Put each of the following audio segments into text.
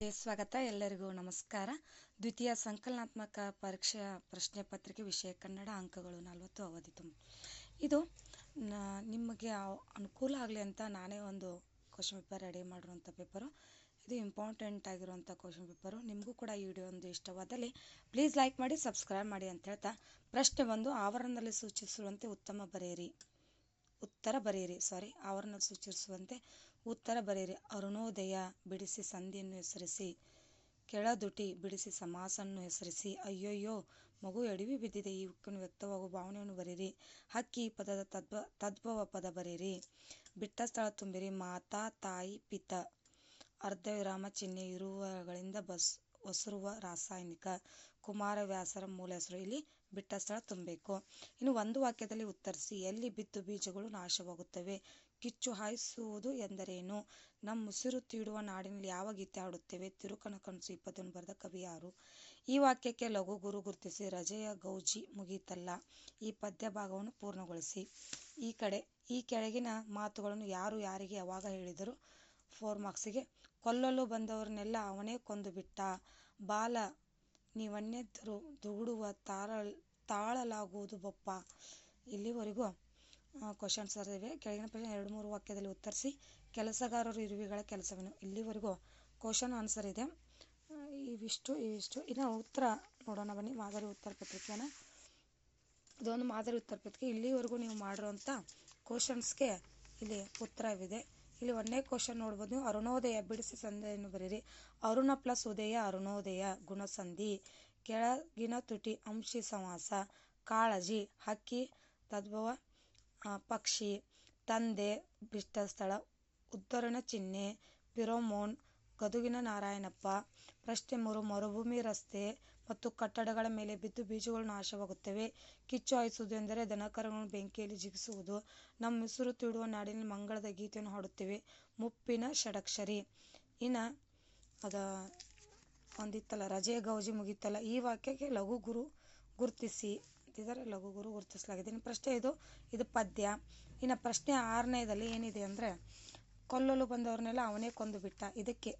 ಸ್ವಾಗತ ಎಲ್ಲರಿಗೂ. ನಮಸ್ಕಾರ. ದ್ವಿತೀಯ ಸಂಕಲನಾತ್ಮಕ ಪರೀಕ್ಷೆಯ ಪ್ರಶ್ನೆ ಪತ್ರಿಕೆ ವಿಷಯ ಕನ್ನಡ ಅಂಕಗಳು ನಲವತ್ತು ಅವಧಿ ತುಂಬ. ಇದು ನಿಮಗೆ ಅನುಕೂಲ ಆಗಲಿ ಅಂತ ನಾನೇ ಒಂದು ಕ್ವಶನ್ ಪೇಪರ್ ರೆಡಿ ಮಾಡಿರುವಂಥ ಪೇಪರು ಇದು ಇಂಪಾರ್ಟೆಂಟ್ ಆಗಿರುವಂಥ ಕ್ವಶನ್ ಪೇಪರು ನಿಮಗೂ ಕೂಡ ಈ ವಿಡಿಯೋ ಒಂದು ಇಷ್ಟವಾದಲ್ಲಿ ಪ್ಲೀಸ್ ಲೈಕ್ ಮಾಡಿ ಸಬ್ಸ್ಕ್ರೈಬ್ ಮಾಡಿ ಅಂತ ಹೇಳ್ತಾ ಪ್ರಶ್ನೆ ಒಂದು ಆವರಣದಲ್ಲಿ ಸೂಚಿಸುವಂತೆ ಉತ್ತಮ ಬರೆಯಿರಿ. ಉತ್ತರ ಬರೆಯಿರಿ ಸಾರಿ ಆವರಣ ಸೂಚಿಸುವಂತೆ ಉತ್ತರ ಬರೆಯಿರಿ. ಅರುಣೋದಯ ಬಿಡಿಸಿ ಸಂಧಿಯನ್ನು ಹೆಸರಿಸಿ, ಕೆಳದುಟಿ ಬಿಡಿಸಿ ಸಮಾಸನ್ನು ಹೆಸರಿಸಿ. ಅಯ್ಯೋಯ್ಯೋ, ಮಗು ಎಡವಿ ಬಿದ್ದಿದೆ. ಈ ಉಕ್ಕನ್ನು ವ್ಯಕ್ತವಾಗುವ ಭಾವನೆಯನ್ನು ಬರೆಯಿರಿ. ಹಕ್ಕಿ ಪದದ ತದ್ಭ ತದ್ಭವ ಪದ ಬರೀರಿ ಬಿಟ್ಟ ಸ್ಥಳ ತುಂಬಿರಿ. ಮಾತಾ, ತಾಯಿ, ಪಿತ. ಅರ್ಧ ವಿರಾಮ ಚಿಹ್ನೆ ಇರುವಗಳಿಂದ ಬಸ್, ಒಸರುವ ರಾಸಾಯನಿಕ. ಕುಮಾರವ್ಯಾಸರ ಮೂಲ ಹೆಸರು. ಇಲ್ಲಿ ಬಿಟ್ಟ ಸ್ಥಳ ತುಂಬಬೇಕು. ಇನ್ನು ಒಂದು ವಾಕ್ಯದಲ್ಲಿ ಉತ್ತರಿಸಿ, ಎಲ್ಲಿ ಬಿತ್ತು ಬೀಜಗಳು ನಾಶವಾಗುತ್ತವೆ? ಕಿಚ್ಚು ಹಾಯಿಸುವುದು ಎಂದರೇನು? ನಮ್ಮ ಉಸಿರು ತೀಡುವ ನಾಡಿನಲ್ಲಿ ಯಾವ ಗೀತೆ ಹಾಡುತ್ತೇವೆ? ತಿರುಕನ ಕನಸು ಇಪ್ಪತ್ತೊಂದು ಬರೆದ ಕವಿ ಯಾರು? ಈ ವಾಕ್ಯಕ್ಕೆ ಲಘು ಗುರು ಗುರುತಿಸಿ ರಜೆಯ ಗೌಜಿ ಮುಗೀತಲ್ಲ ಈ ಪದ್ಯ ಭಾಗವನ್ನು ಪೂರ್ಣಗೊಳಿಸಿ. ಈ ಕಡೆ, ಈ ಕೆಳಗಿನ ಮಾತುಗಳನ್ನು ಯಾರು ಯಾರಿಗೆ ಯಾವಾಗ ಹೇಳಿದರು? ಫೋರ್ ಮಾರ್ಕ್ಸಿಗೆ. ಕೊಲ್ಲಲು ಬಂದವರನ್ನೆಲ್ಲ ಅವನೇ ಕೊಂದು ಬಿಟ್ಟ. ಬಾಲ ನೀವನ್ನೆದ್ದರು ದುಗುಡುವ ತಾಳ, ತಾಳಲಾಗುವುದು ಬೊಪ್ಪ. ಇಲ್ಲಿವರೆಗೂ ಕ್ವಶನ್ಸ್ ಇವೆ ಕೆಳಗಿನ ಪ್ರಶ್ನೆ ಎರಡು ಮೂರು ವಾಕ್ಯದಲ್ಲಿ ಉತ್ತರಿಸಿ. ಕೆಲಸಗಾರರು ಇರುವೆಗಳ ಕೆಲಸವೇನು? ಇಲ್ಲಿವರೆಗೂ ಕ್ವಶನ್ ಆನ್ಸರ್ ಇದೆ. ಇವಿಷ್ಟು ಇವಿಷ್ಟು ಇನ್ನು ಉತ್ತರ ನೋಡೋಣ ಬನ್ನಿ. ಮಾದರಿ ಉತ್ತರ ಪತ್ರಿಕೆಯನ್ನು ಇದೊಂದು ಮಾದರಿ ಉತ್ತರ ಪತ್ರಿಕೆ. ಇಲ್ಲಿವರೆಗೂ ನೀವು ಮಾಡಿರೋಂಥ ಕ್ವಶನ್ಸ್ಗೆ ಇಲ್ಲಿ ಉತ್ತರವಿದೆ. ಇಲ್ಲಿ ಒಂದನೇ ಕ್ವಶನ್ ನೋಡ್ಬೋದು ನೀವು. ಅರುಣೋದಯ, ಬಿಡಿಸಿ ಸಂಧಿಯನ್ನು ಬರೀರಿ. ಅರುಣ ಪ್ಲಸ್ ಉದಯ, ಅರುಣೋದಯ, ಗುಣಸಂಧಿ. ಕೆಳಗಿನ ತುಟಿ, ಅಂಶಿ, ಸಮಾಸ, ಕಾಳಜಿ, ಹಕ್ಕಿ, ತದ್ಭವ ಪಕ್ಷಿ, ತಂದೆ ಬಿಷ್ಟ ಸ್ಥಳ, ಉದ್ಧರಣ ಚಿಹ್ನೆ ಪಿರೋಮೋನ್ ಗದುಗಿನ ನಾರಾಯಣಪ್ಪ, ಪ್ರಶ್ನೆ ಮೂರು, ಮರುಭೂಮಿ ರಸ್ತೆ ಮತ್ತು ಕಟ್ಟಡಗಳ ಮೇಲೆ ಬಿದ್ದು ಬೀಜಗಳು ನಾಶವಾಗುತ್ತವೆ. ಕಿಚ್ಚು ಹಾಯಿಸುವುದು ಎಂದರೆ ದನಕರಗಳನ್ನು ಬೆಂಕಿಯಲ್ಲಿ ಜಿಗಿಸುವುದು ನಮ್ಮ ಉಸಿರು ತಿಡುವ ನಾಡಿನ ಮಂಗಳದ ಗೀತೆಯನ್ನು ಹಾಡುತ್ತೇವೆ. ಮುಪ್ಪಿನ ಷಡಕ್ಷರಿ. ಇನ್ನು ಅದ ಒಂದಿತ್ತಲ್ಲ ರಜೆ ಗೌಜಿ ಮುಗೀತಲ್ಲ. ಈ ವಾಕ್ಯಕ್ಕೆ ಲಘು ಗುರು ಗುರುತಿಸಿ. ಅಂತಿದ್ದಾರೆ ಲಘು ಗುರು ಗುರುತಿಸಲಾಗಿದೆ. ಇನ್ನು ಪ್ರಶ್ನೆ ಇದು ಇದು ಪದ್ಯ. ಇನ್ನು ಪ್ರಶ್ನೆ ಆರನೇದಲ್ಲಿ ಏನಿದೆ ಅಂದರೆ, ಕೊಲ್ಲಲು ಬಂದವ್ರನ್ನೆಲ್ಲ ಅವನೇ ಕೊಂದು ಬಿಟ್ಟ. ಇದಕ್ಕೆ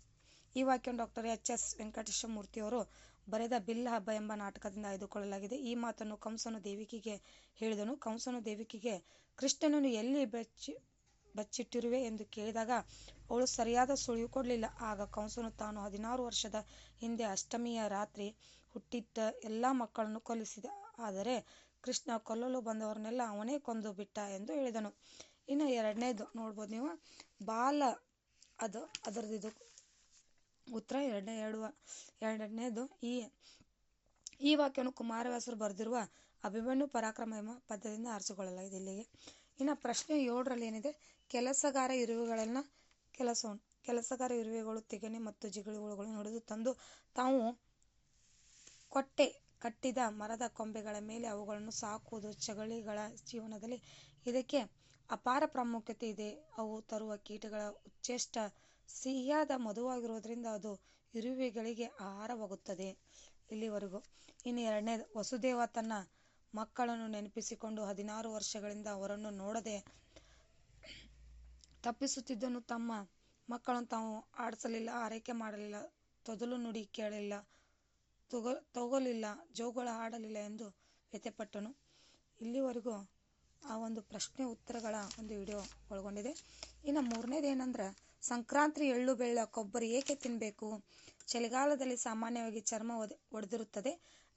ಈ ವಾಕ್ಯ ಡಾಕ್ಟರ್ ಎಚ್ ಎಸ್ ವೆಂಕಟೇಶ ಮೂರ್ತಿಯವರು ಬರೆದ ಬಿಲ್ಲ ಹಬ್ಬ ಎಂಬ ನಾಟಕದಿಂದ ಆಯ್ದುಕೊಳ್ಳಲಾಗಿದೆ. ಈ ಮಾತನ್ನು ಕಂಸನು ದೇವಿಕಿಗೆ ಹೇಳಿದನು. ಕಂಸನು ದೇವಿಕಿಗೆ, ಕೃಷ್ಣನನ್ನು ಎಲ್ಲಿ ಬೆಚ್ಚಿ, ಬಚ್ಚಿಟ್ಟಿರುವೆ? ಎಂದು ಕೇಳಿದಾಗ, ಅವಳು ಸರಿಯಾದ ಸುಳಿವು ಕೊಡಲಿಲ್ಲ. ಆಗ ಕಂಸನು ತಾನು ಹದಿನಾರು ವರ್ಷದ ಹಿಂದೆ ಅಷ್ಟಮಿಯ ರಾತ್ರಿ ಹುಟ್ಟಿದ್ದ ಎಲ್ಲ ಮಕ್ಕಳನ್ನು ಕೊಲ್ಲಿಸಿದ. ಆದರೆ ಕೃಷ್ಣ ಕೊಲ್ಲಲು ಬಂದವರನ್ನೆಲ್ಲ ಅವನೇ ಕೊಂದು ಬಿಟ್ಟ ಎಂದು ಹೇಳಿದನು. ಇನ್ನು ಎರಡನೇದು ನೋಡ್ಬೋದು ನೀವು. ಬಾಲ, ಅದು ಅದರದ್ದು ಉತ್ತರ ಎರಡನೇ ಎರಡು ಎರಡನೇದು ಈ ಈ ವಾಕ್ಯವನ್ನು ಕುಮಾರವ್ಯಾಸರು ಬರೆದಿರುವ ಅಭಿಮನ್ಯು ಪರಾಕ್ರಮ ಎಂಬ ಪದ್ಯದಿಂದ ಆರಿಸಿಕೊಳ್ಳಲಾಗಿದೆ ಇಲ್ಲಿಗೆ. ಇನ್ನು ಪ್ರಶ್ನೆ ಏಳರಲ್ಲಿ ಏನಿದೆ? ಕೆಲಸಗಾರ ಇರುವೆಗಳನ್ನು ಕೆಲಸ ಕೆಲಸಗಾರ ಇರುವೆಗಳು ತೆಗೆನೆ ಮತ್ತು ಜಿಗಳುಗಳು ಹೊಡೆದು ತಂದು ತಾವು ಕೊಟ್ಟೆ ಕಟ್ಟಿದ ಮರದ ಕೊಂಬೆಗಳ ಮೇಲೆ ಅವುಗಳನ್ನು ಸಾಕುವುದು ಚಗಳಿಗಳ ಜೀವನದಲ್ಲಿ. ಇದಕ್ಕೆ ಅಪಾರ ಪ್ರಾಮುಖ್ಯತೆ ಇದೆ. ಅವು ತರುವ ಕೀಟಗಳ ಉಚ್ಚೇಷ್ಟ ಸಿಹಿಯಾದ ಮಧುವಾಗಿರುವುದರಿಂದ ಅದು ಇರುವೆಗಳಿಗೆ ಆಹಾರವಾಗುತ್ತದೆ. ಇಲ್ಲಿವರೆಗೂ ಇನ್ನು ಎರಡನೇ ವಸುದೇವ ತನ್ನ ಮಕ್ಕಳನ್ನು ನೆನಪಿಸಿಕೊಂಡು ಹದಿನಾರು ವರ್ಷಗಳಿಂದ ಅವರನ್ನು ನೋಡದೆ ತಪ್ಪಿಸುತ್ತಿದ್ದನು. ತಮ್ಮ ಮಕ್ಕಳನ್ನು ತಾವು ಆಡಿಸಲಿಲ್ಲ, ಆರೈಕೆ ಮಾಡಲಿಲ್ಲ, ತೊದಲು ನುಡಿ ಕೇಳಲಿಲ್ಲ. ತಗೋ, ತಗೋಲಿಲ್ಲ, ಜೋಗಳ ಆಡಲಿಲ್ಲ ಎಂದು ವ್ಯಥೆಪಟ್ಟನು. ಇಲ್ಲಿವರೆಗೂ ಆ ಒಂದು ಪ್ರಶ್ನೆ ಉತ್ತರಗಳ ಒಂದು ವಿಡಿಯೋ ಒಳಗೊಂಡಿದೆ. ಇನ್ನು ಮೂರನೇದು ಏನಂದ್ರೆ ಸಂಕ್ರಾಂತಿ ಎಳ್ಳು ಬೆಳ್ಳ ಕೊಬ್ಬರಿ ಏಕೆ ತಿನ್ನಬೇಕು ಚಳಿಗಾಲದಲ್ಲಿ ಸಾಮಾನ್ಯವಾಗಿ ಚರ್ಮ ಒಡೆದಿರುತ್ತದೆ.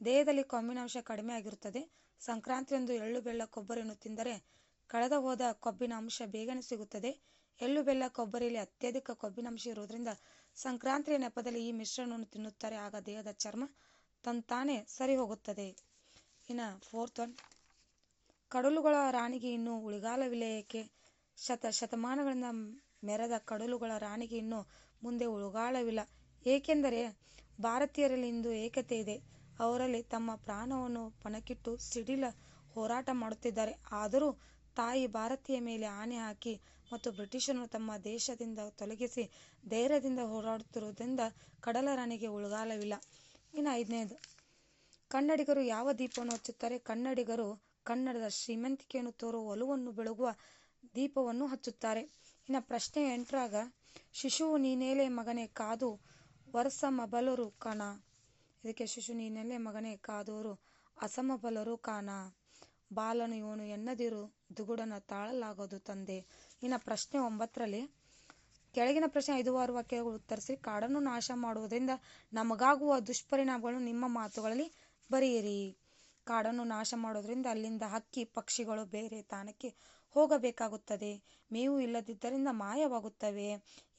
ದೇಹದಲ್ಲಿ ಕೊಬ್ಬಿನಾಂಶ ಕಡಿಮೆ ಆಗಿರುತ್ತದೆ. ಸಂಕ್ರಾಂತಿಯಂದು ಎಳ್ಳು ಬೆಳ್ಳ ಕೊಬ್ಬರಿಯನ್ನು ತಿಂದರೆ ಕಳೆದ ಹೋದ ಕೊಬ್ಬಿನ ಅಂಶ ಬೇಗನೆ ಸಿಗುತ್ತದೆ. ಎಳ್ಳು ಬೆಲ್ಲ ಕೊಬ್ಬರಿಯಲ್ಲಿ ಅತ್ಯಧಿಕ ಕೊಬ್ಬಿನಾಂಶ ಇರುವುದರಿಂದ ಸಂಕ್ರಾಂತಿಯ ನೆಪದಲ್ಲಿ ಈ ಮಿಶ್ರಣವನ್ನು ತಿನ್ನುತ್ತಾರೆ. ಆಗ ದೇಹದ ಚರ್ಮ ತಂತಾನೇ ಸರಿ ಹೋಗುತ್ತದೆ ಇನ್ನು ಫೋರ್ತ್ ಒನ್ ಕಡಲುಗಳ ರಾಣಿಗೆ ಇನ್ನೂ ಉಳಿಗಾಲ ವಿಲಯಕ್ಕೆ ಶತ, ಶತಮಾನಗಳಿಂದ ಮೆರೆದ ಕಡಲುಗಳ ರಾಣಿಗೆ ಇನ್ನು ಮುಂದೆ ಉಳುಗಾಲವಿಲ್ಲ. ಏಕೆಂದರೆ ಭಾರತೀಯರಲ್ಲಿ ಇಂದು ಏಕತೆ ಇದೆ. ಅವರಲ್ಲಿ ತಮ್ಮ ಪ್ರಾಣವನ್ನು ಪಣಕ್ಕಿಟ್ಟು ಸಿಡಿಲ ಹೋರಾಟ ಮಾಡುತ್ತಿದ್ದಾರೆ. ಆದರೂ ತಾಯಿ ಭಾರತೀಯ ಮೇಲೆ ಆನೆ ಹಾಕಿ ಮತ್ತು ಬ್ರಿಟಿಷರನ್ನು ತಮ್ಮ ದೇಶದಿಂದ ತೊಲಗಿಸಿ ಧೈರ್ಯದಿಂದ ಹೋರಾಡುತ್ತಿರುವುದರಿಂದ ಕಡಲ ರಾಣಿಗೆ ಉಳಗಾಲವಿಲ್ಲ. ಇನ್ನು ಐದನೇದು. ಕನ್ನಡಿಗರು ಯಾವ ದೀಪವನ್ನು ಹಚ್ಚುತ್ತಾರೆ? ಕನ್ನಡಿಗರು ಕನ್ನಡದ ಶ್ರೀಮಂತಿಕೆಯನ್ನು ತೋರುವ ಒಲವನ್ನು ಬೆಳಗುವ ದೀಪವನ್ನು ಹಚ್ಚುತ್ತಾರೆ. ಇನ್ನು ಪ್ರಶ್ನೆ ಎಂಟರಾಗ ಶಿಶುವು ನೀನೇಲೆ ಮಗನೇ ಕಾದು ವರಸಮಬಲರು ಕಣ? ಇದಕ್ಕೆ ಶಿಶು ನೀನೆಲೆ ಮಗನೇ ಕಾದೋರು ಅಸಮಬಲರು ಕಾಣ? ಬಾಲನು ಇವನು ಎನ್ನದಿರು, ದುಗುಡನ ತಾಳಲಾಗದು ತಂದೆ. ಇನ್ನು ಪ್ರಶ್ನೆ ಒಂಬತ್ತರಲ್ಲಿ, ಕೆಳಗಿನ ಪ್ರಶ್ನೆ ಐದು ಆರು ವಾಕ್ಯಗಳು ಉತ್ತರಿಸಿ, ಕಾಡನ್ನು ನಾಶ ಮಾಡುವುದರಿಂದ ನಮಗಾಗುವ ದುಷ್ಪರಿಣಾಮಗಳು ನಿಮ್ಮ ಮಾತುಗಳಲ್ಲಿ ಬರೆಯಿರಿ. ಕಾಡನ್ನು ನಾಶ ಮಾಡೋದ್ರಿಂದ ಅಲ್ಲಿಂದ ಹಕ್ಕಿ ಪಕ್ಷಿಗಳು ಬೇರೆ ತಾಣಕ್ಕೆ ಹೋಗಬೇಕಾಗುತ್ತದೆ. ಮೇವು ಇಲ್ಲದಿದ್ದರಿಂದ ಮಾಯವಾಗುತ್ತವೆ.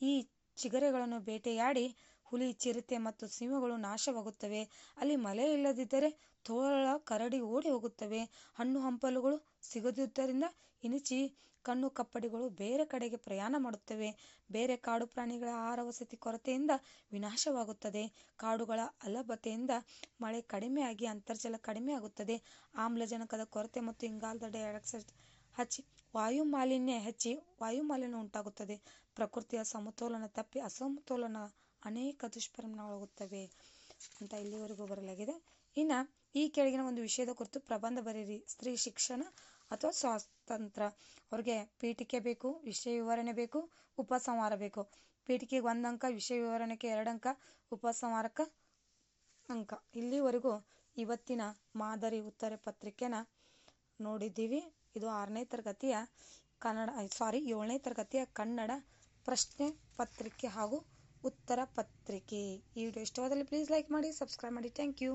ಈ ಚಿಗರೆಗಳನ್ನು ಬೇಟೆಯಾಡಿ ಹುಲಿ, ಚಿರತೆ ಮತ್ತು ಸಿಂಹಗಳು ನಾಶವಾಗುತ್ತವೆ. ಅಲ್ಲಿ ಮಳೆ ಇಲ್ಲದಿದ್ದರೆ ತೋಳ ಕರಡಿ ಓಡಿ ಹೋಗುತ್ತವೆ. ಹಣ್ಣು ಹಂಪಲುಗಳು ಸಿಗದಿದ್ದರಿಂದ ಇನಿಚಿ ಕಣ್ಣು ಕಪ್ಪಡಿಗಳು ಬೇರೆ ಕಡೆಗೆ ಪ್ರಯಾಣ ಮಾಡುತ್ತವೆ. ಬೇರೆ ಕಾಡು ಪ್ರಾಣಿಗಳ ಆಹಾರ ವಸತಿ ಕೊರತೆಯಿಂದ ವಿನಾಶವಾಗುತ್ತದೆ. ಕಾಡುಗಳ ಅಲಭತೆಯಿಂದ ಮಳೆ ಕಡಿಮೆಯಾಗಿ, ಅಂತರ್ಜಲ ಕಡಿಮೆಯಾಗುತ್ತದೆ. ಆಮ್ಲಜನಕದ ಕೊರತೆ ಮತ್ತು ಇಂಗಾಲದ ಡೈಆಕ್ಸೈಡ್ ಹಚ್ಚಿ ವಾಯು ಮಾಲಿನ್ಯ ಹೆಚ್ಚಿ ವಾಯು ಮಾಲಿನ್ಯ ಉಂಟಾಗುತ್ತದೆ. ಪ್ರಕೃತಿಯ ಸಮತೋಲನ ತಪ್ಪಿ ಅಸಮತೋಲನ ಅನೇಕ ದುಷ್ಪರಿಣಾಮಗಳಾಗುತ್ತವೆ ಅಂತ ಇಲ್ಲಿವರೆಗೂ ಬರಲಾಗಿದೆ ಇನ್ನು ಈ ಕೆಳಗಿನ ಒಂದು ವಿಷಯದ ಕುರಿತು ಪ್ರಬಂಧ ಬರೀರಿ ಸ್ತ್ರೀ ಶಿಕ್ಷಣ ಅಥವಾ ಸ್ವಾತಂತ್ರ್ಯ. ಅವ್ರಿಗೆ ಪೀಠಿಕೆ ಬೇಕು, ವಿಷಯ ವಿವರಣೆ ಬೇಕು, ಉಪಸಂಹಾರ ಬೇಕು. ಪೀಠಿಕೆಗೆ ಒಂದು ಅಂಕ, ವಿಷಯ ವಿವರಣೆಗೆ ಎರಡು ಅಂಕ, ಉಪಸಂಹಾರಕ್ಕೆ ಅಂಕ. ಇಲ್ಲಿವರೆಗೂ ಇವತ್ತಿನ ಮಾದರಿ ಉತ್ತರ ಪತ್ರಿಕೆನ ನೋಡಿದ್ದೀವಿ. ಇದು ಆರನೇ ತರಗತಿಯ ಕನ್ನಡ, ಸಾರಿ ಏಳನೇ ತರಗತಿಯ ಕನ್ನಡ ಪ್ರಶ್ನೆ ಪತ್ರಿಕೆ ಹಾಗೂ ಉತ್ತರ ಪತ್ರಿಕೆ ಈ ವಿಡಿಯೋ ಇಷ್ಟವಾದಲ್ಲಿ ಪ್ಲೀಸ್ ಲೈಕ್ ಮಾಡಿ ಸಬ್ಸ್ಕ್ರೈಬ್ ಮಾಡಿ. Thank you